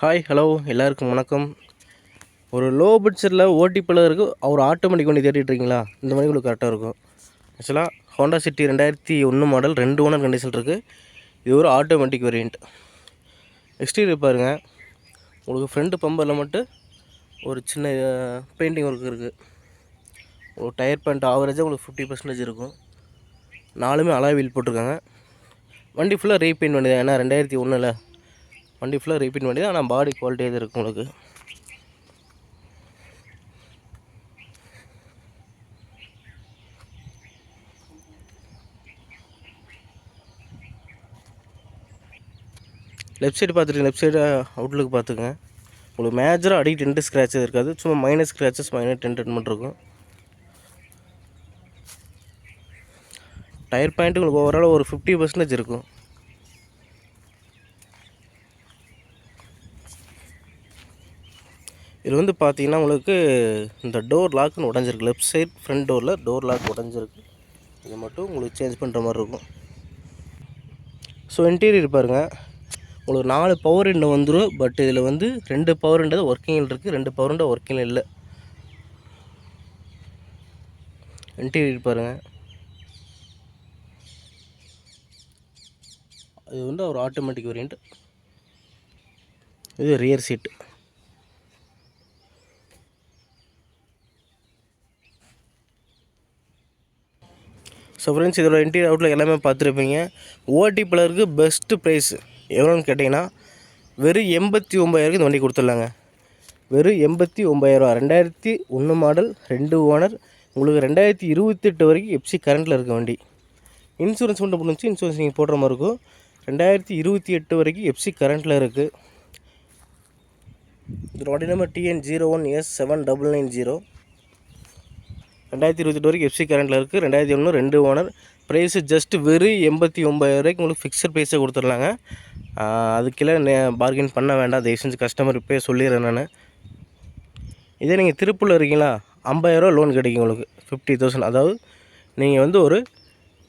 Hi hello எல்லாருக்கும் வணக்கம். ஒரு லோ பட்ஜெட்டில் ஓட்டி பிளருக்கு ஒரு ஆட்டோமேட்டிக் வண்டி தேடிட்டுருக்கீங்களா இந்த மாதிரி உங்களுக்கு கரெக்டாக இருக்கும். ஆக்சுவலாக ஹோண்டா சிட்டி ரெண்டாயிரத்தி ஒன்று மாடல் ரெண்டு ஓனர் கண்டிஷன் இருக்குது இது ஒரு ஆட்டோமேட்டிக் வேரியண்ட் எக்ஸ்டீரியர் பாருங்கள் உங்களுக்கு ஃப்ரண்ட் பம்பரில் மட்டும் ஒரு சின்ன பெயிண்டிங் ஒர்க் இருக்குது ஒரு டயர் பேண்ட் ஆவரேஜாக உங்களுக்கு ஃபிஃப்டி பர்சன்டேஜ் இருக்கும். நாலுமே அலாய் வீல் போட்டிருக்காங்க. வண்டி ஃபுல்லாக ரீபெயிண்ட் பண்ணி தான் ஏன்னா ரெண்டாயிரத்தி ஒன்றில் வண்டி ஃபுல்லாக ரீபெயிண்ட் பண்ணி தான் ஆனால் பாடி குவாலிட்டியாக தான் இருக்கும் உங்களுக்கு? லெஃப்ட் சைடு பார்த்துட்டு லெஃப்ட் சைடு அவுட்லுக்கு பார்த்துங்க உங்களுக்கு மேஜராக அடி டென்ட் ஸ்க்ராச்சஸ் இருக்காது. சும்மா மைனஸ் ஸ்க்ராச்சஸ் மைனஸ் டென்ட் மட்டும் இருக்கும். டயர் பாயிண்ட்டு உங்களுக்கு ஓவரால் ஒரு ஃபிஃப்டி பர்சன்டேஜ் இருக்கும். இதில் வந்து பார்த்தீங்கன்னா உங்களுக்கு இந்த டோர் லாக்னு உடஞ்சிருக்கு. லெஃப்ட் சைட் ஃப்ரண்ட் டோரில் டோர் லாக் உடஞ்சிருக்கு. இது மட்டும் உங்களுக்கு சேஞ்ச் பண்ணுற மாதிரி இருக்கும். ஸோ இன்டீரியர் பாருங்கள் உங்களுக்கு நாலு பவர் விண்டோ வந்துடும் பட் இதில் வந்து ரெண்டு பவர் விண்டோ ஒர்க்கிங்கில் இருக்குது ரெண்டு பவர் விண்டோ ஒர்க்கிங்கில் இல்லை. இன்டீரியர் பாருங்கள் இது வந்து ஒரு ஆட்டோமேட்டிக் வேரியண்ட் இது ரியர் சீட்டு ஸோ ஃப்ரெண்ட்ஸ் இதோட இன்டீரியர் அவுட்டில் எல்லாமே பார்த்துருப்பீங்க. ஓடி பிளருக்கு பெஸ்ட்டு ப்ரைஸ் எவ்வளோன்னு கேட்டிங்கன்னா வெறும் எண்பத்தி ஒம்பதாயிரக்கு இந்த வண்டி கொடுத்துட்லாங்க. வெறும் எண்பத்தி ஒம்பதாயிரரூவா ரெண்டாயிரத்தி ஒன்று மாடல் ரெண்டு ஓனர் உங்களுக்கு ரெண்டாயிரத்தி இருபத்தெட்டு வரைக்கும் எப்சி கரண்ட்டில் இருக்க வண்டி. இன்சூரன்ஸ் மட்டும் முடிஞ்சு இன்சூரன்ஸ் நீங்கள் போடுற மாதிரி இருக்கும். ரெண்டாயிரத்தி இருபத்தி எட்டு வரைக்கும் எப்சி கரண்ட்டில் இருக்குது இதோட வண்டி number TN zero one S seven double nine zero ரெண்டாயிரத்தி இருபத்தெட்டு வரைக்கும் எஃப்சி கரண்டில் இருக்குது ரெண்டாயிரத்தி ஒன்று ரெண்டு ஓனர் ப்ரைஸு ஜஸ்ட் வெறும் எண்பத்தி ஒம்பது ரூபாய்க்கு உங்களுக்கு ஃபிக்ஸட் ப்ரைஸே கொடுத்துட்லாங்க. அதுக்கெல்லாம் நே பார்கெயின் பண்ண வேண்டாம். தயவு செஞ்சு கஸ்டமர் இப்போயே சொல்லிடுறேன் நான். இதே நீங்கள் திருப்பூரில் இருக்கீங்களா? ஐம்பதாயிரரூவா லோன் கிடைக்கும் உங்களுக்கு. ஃபிஃப்டி தௌசண்ட் அதாவது நீங்கள் வந்து ஒரு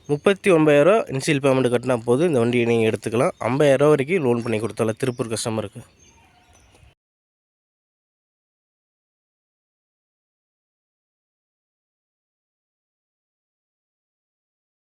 முப்பத்தி ஒம்பதாயிரரூவா இன்சியல் பேமெண்ட் கட்டினா போது இந்த வண்டியை நீங்கள் எடுத்துக்கலாம். ஐம்பதாயிரரூவா வரைக்கும் லோன் பண்ணி கொடுத்தால திருப்பூர் கஸ்டமருக்கு